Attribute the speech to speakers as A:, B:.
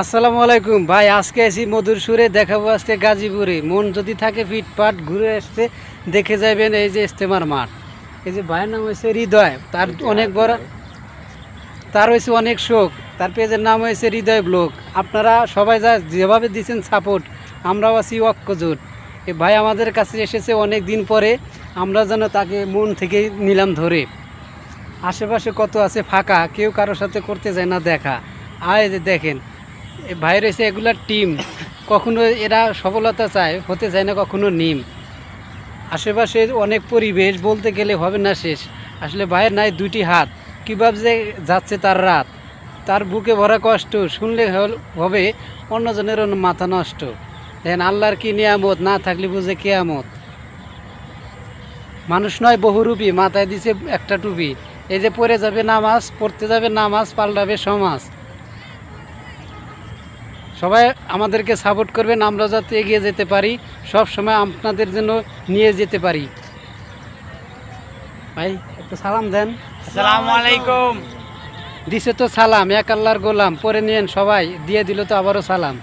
A: আসসালামু আলাইকুম। ভাই আজকে এসি মধুর সুরে দেখাবো আজকে গাজীপুরে। মন যদি থাকে ফিটপাট ঘুরে আসতে দেখে যাবেন এই যে ইস্তেমার মাঠ। এই যে ভাইয়ের নাম হয়েছে হৃদয়। তার অনেক বড় তার হয়েছে অনেক শোক। তার পেজের নাম হয়েছে হৃদয় ব্লক আপনারা সবাই যা যেভাবে দিচ্ছেন সাপোর্ট আমরাও আছি ঐক্যজোট। এই ভাই আমাদের কাছে এসেছে অনেক দিন পরে। আমরা যেন তাকে মন থেকে নিলাম ধরে। আশেপাশে কত আছে ফাঁকা কেউ কারোর সাথে করতে যায় না দেখা। আয় যে দেখেন এ ভাই রয়েছে এগুলার টিম, কখনো এরা সফলতা চায়, হতে চায় না কখনো নিম। আশেপাশে অনেক পরিবেশ বলতে গেলে হবে না শেষ। আসলে ভাইয়ের নাই দুটি হাত কীভাবে যে যাচ্ছে তার রাত। তার বুকে ভরা কষ্ট, শুনলে হবে অন্যজনের অন্য মাথা নষ্ট। দেখেন, আল্লাহর কি নিয়ামত, না থাকলে বুঝে কেয়ামত। মানুষ নয় বহুরূপী মাথায় দিছে একটা টুপি। এই যে পড়ে যাবে নামাজ, পড়তে যাবে নামাজ, পাল্টাবে সমাজ। সবাই আমাদেরকে সাপোর্ট করবেন আমরা যাতে এগিয়ে যেতে পারি সব সময় আপনাদের জন্য নিয়ে যেতে পারি। ভাই একটু সালাম দেন।
B: আসসালামু আলাইকুম।
A: দিছে তো সালাম এক আল্লাহর গোলাম পরে নিয়েন সবাই দিয়ে দিল তো আবারও সালাম।